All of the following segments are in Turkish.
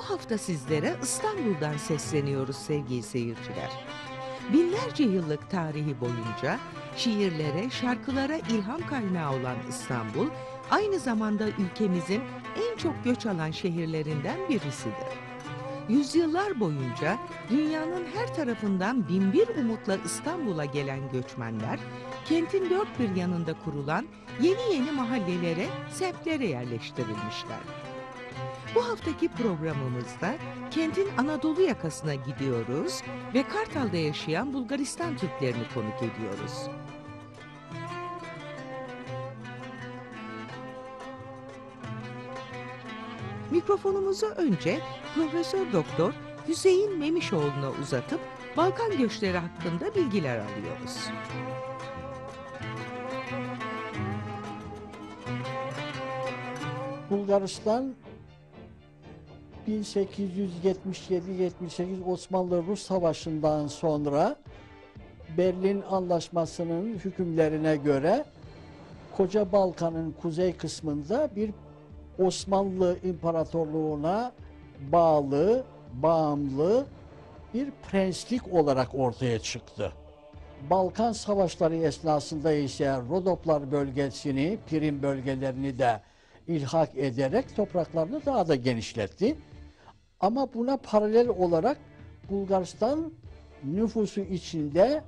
Bu hafta sizlere İstanbul'dan sesleniyoruz sevgili seyirciler. Binlerce yıllık tarihi boyunca şiirlere, şarkılara ilham kaynağı olan İstanbul, aynı zamanda ülkemizin en çok göç alan şehirlerinden birisidir. Yüzyıllar boyunca dünyanın her tarafından binbir umutla İstanbul'a gelen göçmenler, kentin dört bir yanında kurulan yeni yeni mahallelere, semtlere yerleştirilmişler. Bu haftaki programımızda kentin Anadolu yakasına gidiyoruz ve Kartal'da yaşayan Bulgaristan Türklerini konuk ediyoruz. Mikrofonumuzu önce Profesör Doktor Hüseyin Memişoğlu'na uzatıp Balkan göçleri hakkında bilgiler alıyoruz. Bulgaristan 1877-78 Osmanlı-Rus Savaşı'ndan sonra Berlin Anlaşması'nın hükümlerine göre Koca Balkan'ın kuzey kısmında bir Osmanlı İmparatorluğu'na bağlı, bağımlı bir prenslik olarak ortaya çıktı. Balkan Savaşları esnasında ise Rodoplar bölgesini, Pirin bölgelerini de ilhak ederek topraklarını daha da genişletti. Ama buna paralel olarak Bulgaristan nüfusu içinde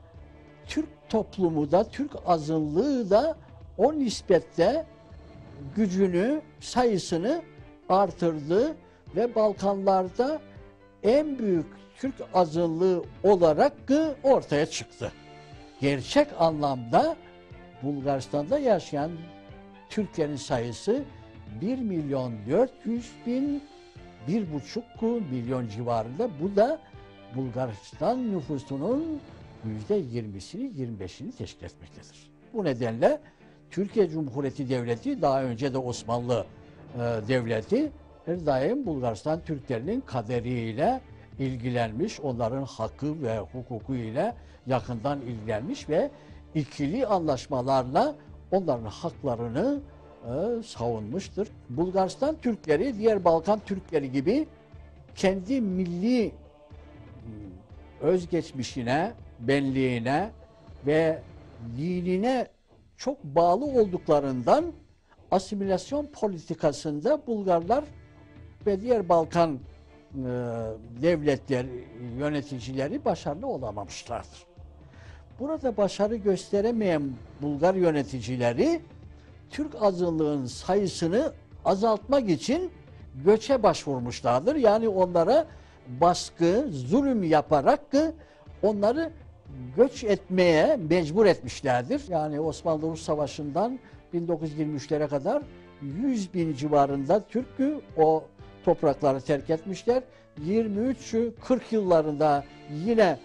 Türk toplumu da, Türk azınlığı da o nispette gücünü, sayısını artırdı ve Balkanlarda en büyük Türk azınlığı olarak ortaya çıktı. Gerçek anlamda Bulgaristan'da yaşayan Türklerin sayısı 1 milyon 400 bin, 1,5 milyon civarında. Bu da Bulgaristan nüfusunun yüzde 20'sini 25'ini teşkil etmektedir. Bu nedenle Türkiye Cumhuriyeti Devleti daha önce de Osmanlı e, Devleti her daim Bulgaristan Türklerinin kaderiyle ilgilenmiş, onların hakkı ve hukuku ile yakından ilgilenmiş ve ikili anlaşmalarla onların haklarını e, savunmuştur. Bulgaristan Türkleri diğer Balkan Türkleri gibi kendi milli ıı, özgeçmişine, benliğine ve dinine çok bağlı olduklarından asimilasyon politikasında Bulgarlar ve diğer Balkan e, devletler yöneticileri başarılı olamamışlardır. Burada başarı gösteremeyen Bulgar yöneticileri Türk azınlığın sayısını azaltmak için göçe başvurmuşlardır. Yani onlara baskı, zulüm yaparak onları göç etmeye mecbur etmişlerdir. Yani Osmanlı-Rus Savaşı'ndan 1923'lere kadar 100 bin civarında Türk'ü o toprakları terk etmişler. 23-40 yıllarında yine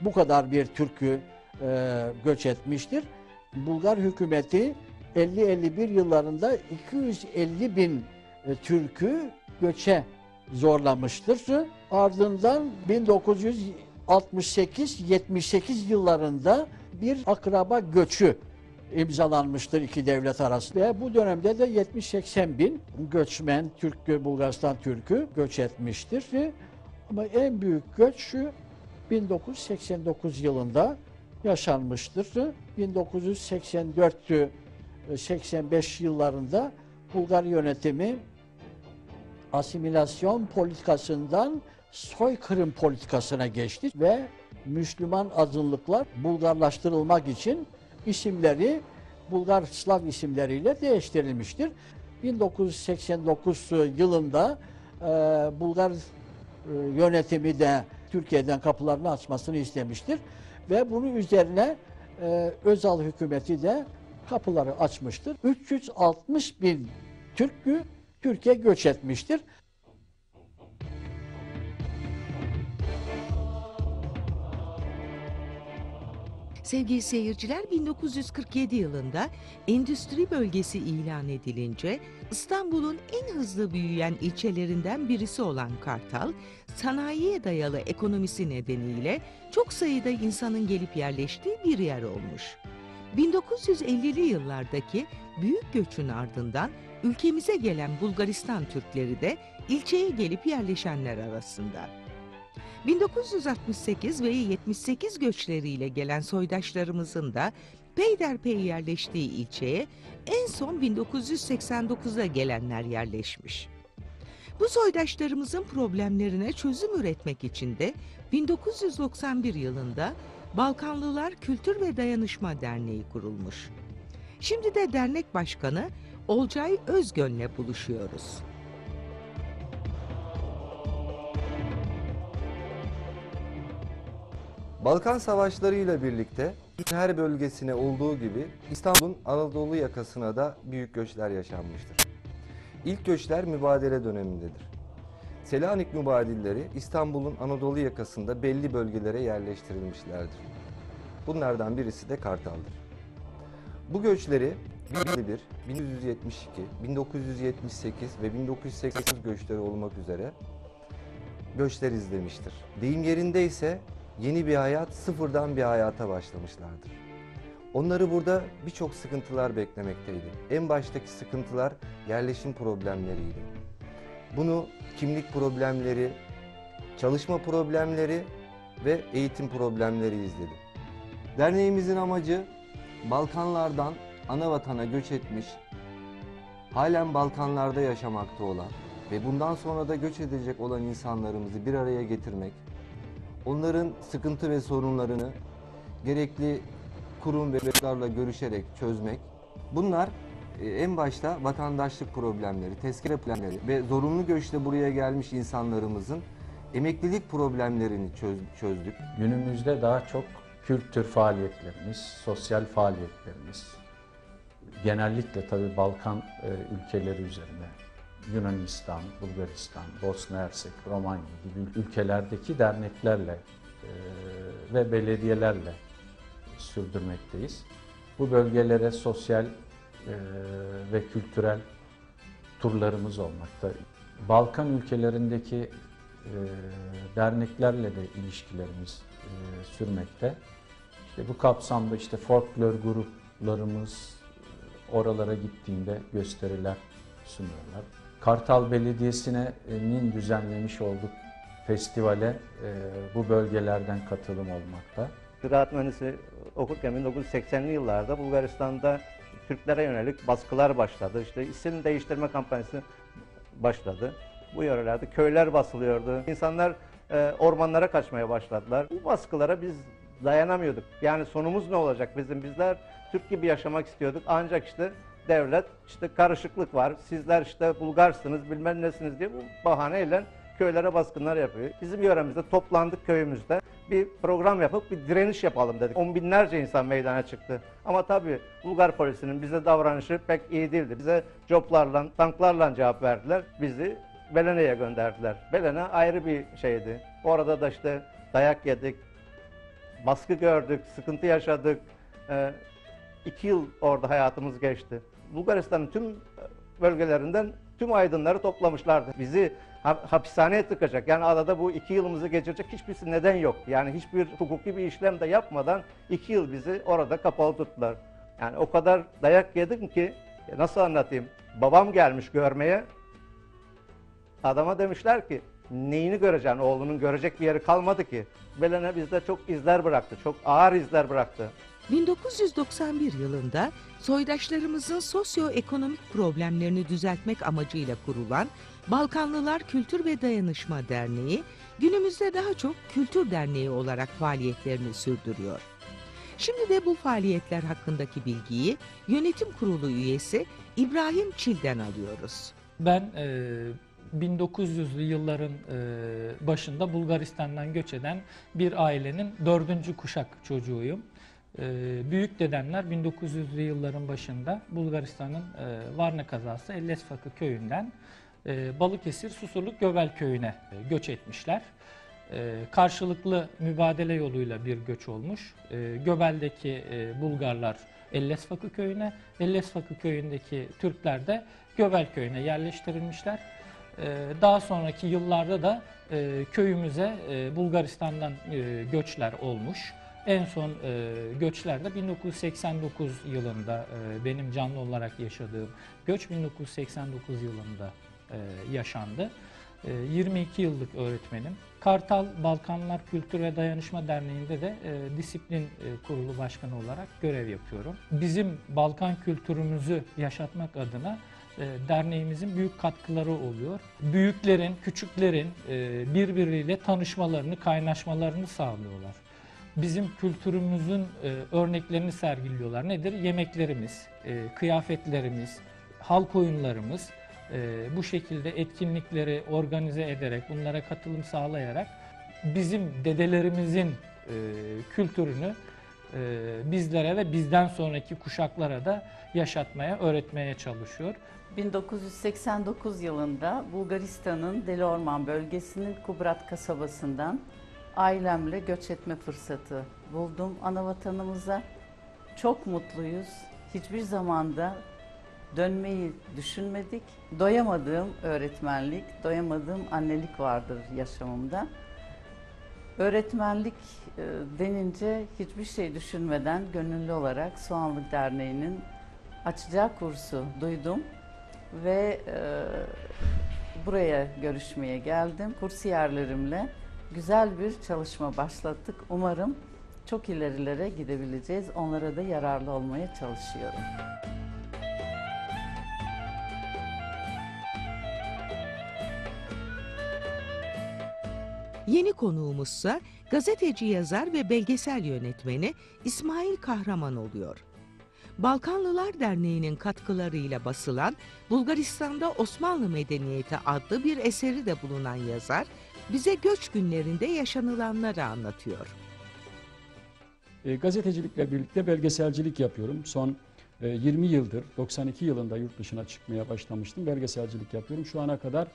bu kadar bir Türk'ü e, göç etmiştir. Bulgar hükümeti 50-51 yıllarında 250 bin e, Türk'ü göçe zorlamıştır. Ardından 1968-78 yıllarında bir akraba göçü imzalanmıştır iki devlet arasında. Ve bu dönemde de 70-80 bin göçmen, Türk, Bulgaristan Türk'ü göç etmiştir. Ama en büyük göç 1989 yılında yaşanmıştır. 1984 85 yıllarında Bulgar yönetimi asimilasyon politikasından soykırım politikasına geçti ve Müslüman azınlıklar Bulgarlaştırılmak için isimleri Bulgar Slav isimleriyle değiştirilmiştir. 1989 yılında e, Bulgar e, yönetimi de Türkiye'den kapılarını açmasını istemiştir ve bunun üzerine e, Özal hükümeti de kapıları açmıştır. 360 bin Türk'ü Türkiye göç etmiştir. Sevgili seyirciler 1947 yılında endüstri bölgesi ilan edilince İstanbul'un en hızlı büyüyen ilçelerinden birisi olan Kartal, sanayiye dayalı ekonomisi nedeniyle çok sayıda insanın gelip yerleştiği bir yer olmuş. 1950'li yıllardaki büyük göçün ardından ülkemize gelen Bulgaristan Türkleri de ilçeye gelip yerleşenler arasında. 1968 ve 78 göçleriyle gelen soydaşlarımızın da peyderpey yerleştiği ilçeye en son 1989'da gelenler yerleşmiş. Bu soydaşlarımızın problemlerine çözüm üretmek için de 1991 yılında Balkanlılar Kültür ve Dayanışma Derneği kurulmuş. Şimdi de dernek başkanı Olcay Özgön'le buluşuyoruz. Balkan Savaşları ile birlikte her bölgesine olduğu gibi İstanbul'un Anadolu yakasına da büyük göçler yaşanmıştır. İlk göçler mübadele dönemindedir. Selanik mübadilleri İstanbul'un Anadolu yakasında belli bölgelere yerleştirilmişlerdir. Bunlardan birisi de Kartal'dır. Bu göçleri 1101, 1172, 1978 ve 1988 göçleri olmak üzere göçler izlemiştir. Deyim yerinde ise yeni bir hayat, sıfırdan bir hayata başlamışlardır. Onları burada birçok sıkıntılar beklemekteydi. En baştaki sıkıntılar yerleşim problemleriydi. Bunu kimlik problemleri, çalışma problemleri ve eğitim problemleri izledi. Derneğimizin amacı Balkanlardan ana vatana göç etmiş, halen Balkanlarda yaşamakta olan ve bundan sonra da göç edecek olan insanlarımızı bir araya getirmek, onların sıkıntı ve sorunlarını gerekli kurum ve kurumlarla görüşerek çözmek. Bunlar en başta vatandaşlık problemleri, tezkere problemleri ve zorunlu göçle buraya gelmiş insanlarımızın emeklilik problemlerini çöz- çözdük. Günümüzde daha çok kültür faaliyetlerimiz, sosyal faaliyetlerimiz, genellikle tabii Balkan e, ülkeleri üzerine Yunanistan, Bulgaristan, Bosna Hersek, Romanya gibi ülkelerdeki derneklerle e, ve belediyelerle sürdürmekteyiz. Bu bölgelere sosyal e, ve kültürel turlarımız olmakta. Balkan ülkelerindeki e, derneklerle de ilişkilerimiz e, sürmekte. İşte bu kapsamda işte folklor gruplarımız e, oralara gittiğinde gösteriler sunuyorlar. Kartal Belediyesi'nin düzenlemiş olduk festivale bu bölgelerden katılım olmakta. Ziraat mühendisi okurken 1980'li yıllarda Bulgaristan'da Türklere yönelik baskılar başladı. İşte isim değiştirme kampanyası başladı. Bu yörelerde köyler basılıyordu. İnsanlar e, ormanlara kaçmaya başladılar. Bu baskılara biz dayanamıyorduk. Yani sonumuz ne olacak bizim? Bizler Türk gibi yaşamak istiyorduk. Ancak işte devlet işte karışıklık var. Sizler işte Bulgarsınız bilmem nesiniz diye bu bahaneyle köylere baskınlar yapıyor. Bizim yöremizde toplandık köyümüzde bir program yapıp bir direniş yapalım dedik. On binlerce insan meydana çıktı. Ama tabii Bulgar polisinin bize davranışı pek iyi değildi. Bize coplarla, tanklarla cevap verdiler. Bizi Belene'ye gönderdiler. Belene ayrı bir şeydi. Orada da işte dayak yedik, baskı gördük, sıkıntı yaşadık. Ee, iki yıl orada hayatımız geçti. Bulgaristan'ın tüm bölgelerinden tüm aydınları toplamışlardı. Bizi hapishaneye tıkacak. Yani adada bu iki yılımızı geçirecek hiçbir neden yok. Yani hiçbir hukuki bir işlem de yapmadan iki yıl bizi orada kapalı tuttular. Yani o kadar dayak yedim ki nasıl anlatayım? Babam gelmiş görmeye. Adama demişler ki neyini göreceksin oğlunun görecek bir yeri kalmadı ki. Belene bizde çok izler bıraktı. Çok ağır izler bıraktı. 1991 yılında soydaşlarımızın sosyoekonomik problemlerini düzeltmek amacıyla kurulan Balkanlılar Kültür ve Dayanışma Derneği günümüzde daha çok kültür derneği olarak faaliyetlerini sürdürüyor. Şimdi de bu faaliyetler hakkındaki bilgiyi yönetim kurulu üyesi İbrahim Çil'den alıyoruz. Ben e, 1900'lü yılların e, başında Bulgaristan'dan göç eden bir ailenin dördüncü kuşak çocuğuyum. E, büyük dedemler 1900'lü yılların başında Bulgaristan'ın e, Varna kazası Ellesfakı köyünden e, Balıkesir Susurluk Göbel köyüne e, göç etmişler. E, karşılıklı mübadele yoluyla bir göç olmuş. E, Göbel'deki e, Bulgarlar Ellesfakı köyüne, Ellesfakı köyündeki Türkler de Göbel köyüne yerleştirilmişler. Ee, Daha sonraki yıllarda da e, köyümüze e, Bulgaristan'dan e, göçler olmuş. En son e, göçler de 1989 yılında e, benim canlı olarak yaşadığım göç 1989 yılında e, yaşandı. E, 22 yıllık öğretmenim. Kartal Balkanlar Kültür ve Dayanışma Derneği'nde de e, disiplin e, kurulu başkanı olarak görev yapıyorum. Bizim Balkan kültürümüzü yaşatmak adına e, derneğimizin büyük katkıları oluyor. Büyüklerin, küçüklerin e, birbiriyle tanışmalarını, kaynaşmalarını sağlıyorlar. Bizim kültürümüzün e, örneklerini sergiliyorlar. Nedir? Yemeklerimiz, kıyafetlerimiz, halk oyunlarımız e, bu şekilde etkinlikleri organize ederek, bunlara katılım sağlayarak bizim dedelerimizin e, kültürünü e, bizlere ve bizden sonraki kuşaklara da yaşatmaya, öğretmeye çalışıyor. 1989 yılında Bulgaristan'ın Delorman bölgesinin Kubrat kasabasından ailemle göç etme fırsatı buldum ana vatanımıza. Çok mutluyuz. Hiçbir zamanda dönmeyi düşünmedik. Doyamadığım öğretmenlik, doyamadığım annelik vardır yaşamımda. Öğretmenlik e, denince hiçbir şey düşünmeden gönüllü olarak Soğanlık Derneği'nin açacağı kursu duydum ve e, buraya görüşmeye geldim. Kursiyerlerimle güzel bir çalışma başlattık. Umarım çok ilerilere gidebileceğiz. Onlara da yararlı olmaya çalışıyorum. Yeni konuğumuzsa gazeteci yazar ve belgesel yönetmeni İsmail Kahraman oluyor. Balkanlılar Derneği'nin katkılarıyla basılan Bulgaristan'da Osmanlı Medeniyeti adlı bir eseri de bulunan yazar bize göç günlerinde yaşanılanları anlatıyor. E, gazetecilikle birlikte belgeselcilik yapıyorum. Son e, 20 yıldır, 92 yılında yurt dışına çıkmaya başlamıştım. Belgeselcilik yapıyorum. Şu ana kadar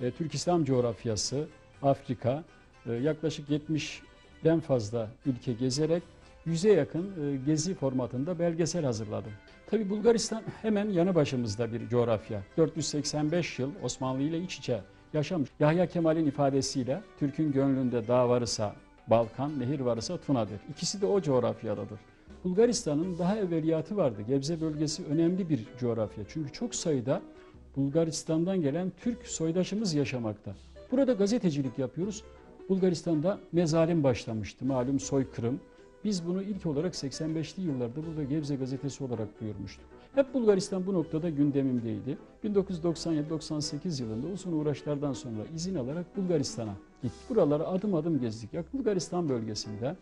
e, Türk İslam coğrafyası, Afrika, e, yaklaşık 70'den fazla ülke gezerek yüze yakın e, gezi formatında belgesel hazırladım. Tabi Bulgaristan hemen yanı başımızda bir coğrafya. 485 yıl Osmanlı ile iç içe yaşamış. Yahya Kemal'in ifadesiyle Türk'ün gönlünde dağ varsa Balkan, nehir varsa Tuna'dır. İkisi de o coğrafyadadır. Bulgaristan'ın daha evveliyatı vardı. Gebze bölgesi önemli bir coğrafya. Çünkü çok sayıda Bulgaristan'dan gelen Türk soydaşımız yaşamakta. Burada gazetecilik yapıyoruz. Bulgaristan'da mezalim başlamıştı. Malum soykırım. Biz bunu ilk olarak 85'li yıllarda burada Gebze gazetesi olarak duyurmuştuk. Hep Bulgaristan bu noktada gündemimdeydi. 1997-98 yılında uzun uğraşlardan sonra izin alarak Bulgaristan'a gittik. Buraları adım adım gezdik. Ya Bulgaristan bölgesinde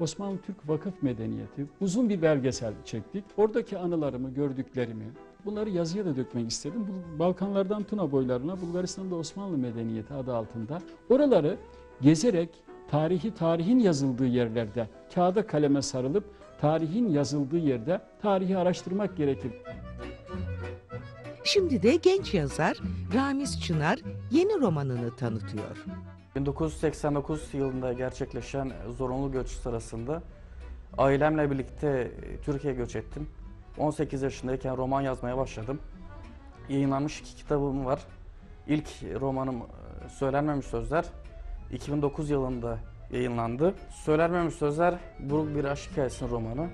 Osmanlı Türk Vakıf Medeniyeti uzun bir belgesel çektik. Oradaki anılarımı, gördüklerimi, bunları yazıya da dökmek istedim. Balkanlardan Tuna boylarına Bulgaristan'da Osmanlı Medeniyeti adı altında oraları gezerek tarihi tarihin yazıldığı yerlerde kağıda kaleme sarılıp tarihin yazıldığı yerde tarihi araştırmak gerekir. Şimdi de genç yazar Ramiz Çınar yeni romanını tanıtıyor. 1989 yılında gerçekleşen zorunlu göç sırasında ailemle birlikte Türkiye'ye göç ettim. 18 yaşındayken roman yazmaya başladım. Yayınlanmış iki kitabım var. İlk romanım e, Söylenmemiş Sözler 2009 yılında yayınlandı. Söylenmemiş Sözler buruk bir aşk hikayesinin romanı.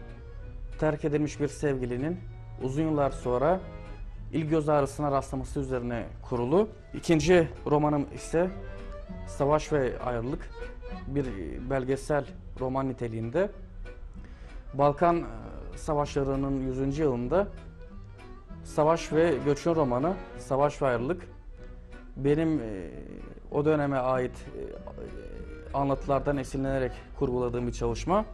Terk edilmiş bir sevgilinin uzun yıllar sonra ilk göz ağrısına rastlaması üzerine kurulu. İkinci romanım ise Savaş ve Ayrılık bir belgesel roman niteliğinde. Balkan e, Savaşları'nın 100. yılında Savaş ve Göçün romanı Savaş ve Ayrılık benim e, o döneme ait e, anlatılardan esinlenerek kurguladığım bir çalışma.